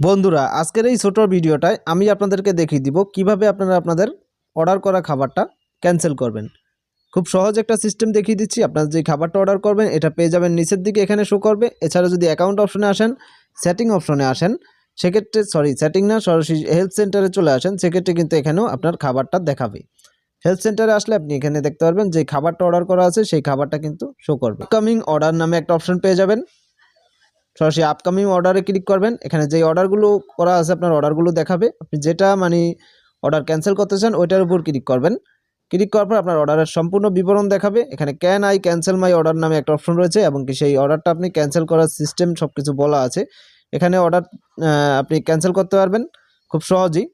বন্ধুরা, আজকের এই ছোট ভিডিওটায় আমি আপনাদেরকে দেখিয়ে দিব কীভাবে আপনারা আপনাদের অর্ডার করা খাবারটা ক্যান্সেল করবেন। খুব সহজ একটা সিস্টেম দেখিয়ে দিচ্ছি, আপনারা যে খাবারটা অর্ডার করবেন, এটা পেয়ে যাবেন নিচের দিকে এখানে শো করবে। এছাড়া যদি অ্যাকাউন্ট অপশনে আসেন, সেটিং অপশনে আসেন, সেক্ষেত্রে, সরি, সেটিং না, সরাসরি হেলথ সেন্টারে চলে আসেন, সেক্ষেত্রে কিন্তু এখানেও আপনার খাবারটা দেখাবে। হেলথ সেন্টারে আসলে আপনি এখানে দেখতে পারবেন যে খাবারটা অর্ডার করা আছে, সেই খাবারটা কিন্তু শো করবে। কামিং অর্ডার নামে একটা অপশন পেয়ে যাবেন। সরাসরি আপকামিং অর্ডারে ক্লিক করবেন। এখানে যেই অর্ডারগুলো করা আছে, আপনার অর্ডারগুলো দেখাবে। আপনি যেটা মানে অর্ডার ক্যান্সেল করতে চান, ওইটার উপর ক্লিক করবেন। ক্লিক করার পর আপনার অর্ডারের সম্পূর্ণ বিবরণ দেখাবে। এখানে can I cancel my order নামে একটা অপশন রয়েছে এবং কি সেই অর্ডারটা আপনি ক্যান্সেল করার সিস্টেম সব কিছু বলা আছে। এখানে অর্ডার আপনি ক্যান্সেল করতে পারবেন। খুব সহজেই।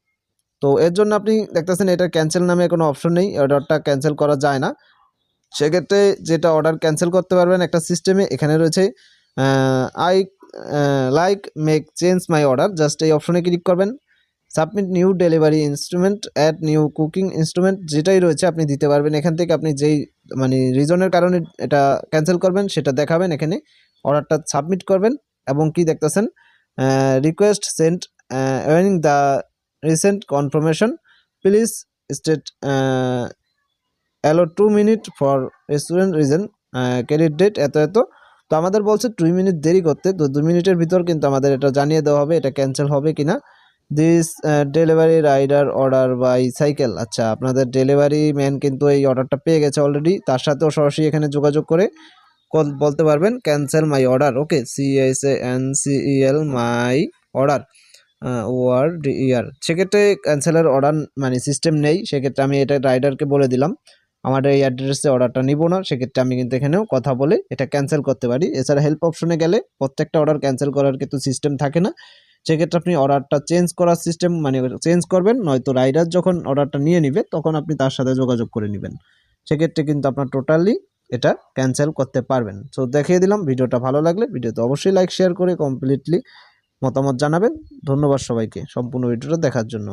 তো এর জন্য আপনি দেখতেছেন এটা ক্যান্সেল নামে কোনো অপশন নেই অর্ডারটা ক্যান্সেল করা যায় না। সেক্ষেত্রে যেটা অর্ডার ক্যান্সেল করতে পারবেন একটা সিস্টেমে এখানে রয়েছে I like make change my order just এই অপশনে ক্লিক করবেন। Submit new delivery instrument add new cooking instrument যেটাই রয়েছে আপনি দিতে পারবেন। এখান থেকে আপনি যেই মানে রিজনের কারণে এটা ক্যান্সেল করবেন, সেটা দেখাবেন এখানে। অর্ডারটা সাবমিট করবেন এবং কি দেখতেছেন? Request sent ওয়েনিং the recent confirmation please state allow two minute for restaurant reason credit date এত এত। তো আমাদের বলছে দুই মিনিট দেরি করতে, তো দু মিনিটের ভিতর কিন্তু আমাদের এটা জানিয়ে দেওয়া হবে, এটা ক্যান্সেল হবে কি না this delivery rider order by cycle আচ্ছা আপনাদের ডেলিভারি ম্যান কিন্তু এই অর্ডারটা পেয়ে গেছে অলরেডি তার সাথেও সরাসরি এখানে যোগাযোগ করে বলতে পারবেন cancel my order okay C S A N L my order war ইয়ার সেক্ষেত্রে ক্যান্সেলের অর্ডার মানে সিস্টেম নেই, সেক্ষেত্রে আমি এটা রাইডারকে বলে দিলাম। আমার এই অ্যাড্রেসে অর্ডারটা নিব না, সেক্ষেত্রে আমি কিন্তু এখানেও কথা বলে এটা ক্যান্সেল করতে পারি। এছাড়া হেল্প অপশনে গেলে প্রত্যেকটা অর্ডার ক্যান্সেল করার কিন্তু সিস্টেম থাকে না। সেক্ষেত্রে আপনি অর্ডারটা চেঞ্জ করার সিস্টেম মানে চেঞ্জ করবেন, নয়তো রাইডার যখন অর্ডারটা নিয়ে নিবে, তখন আপনি তার সাথে যোগাযোগ করে নেবেন। সেক্ষেত্রে কিন্তু আপনার টোটালি এটা ক্যান্সেল করতে পারবেন। সো দেখিয়ে দিলাম, ভিডিওটা ভালো লাগলে ভিডিওতে অবশ্যই লাইক শেয়ার করে কমপ্লিটলি মতামত জানাবেন। ধন্যবাদ সবাইকে সম্পূর্ণ ভিডিওটা দেখার জন্য।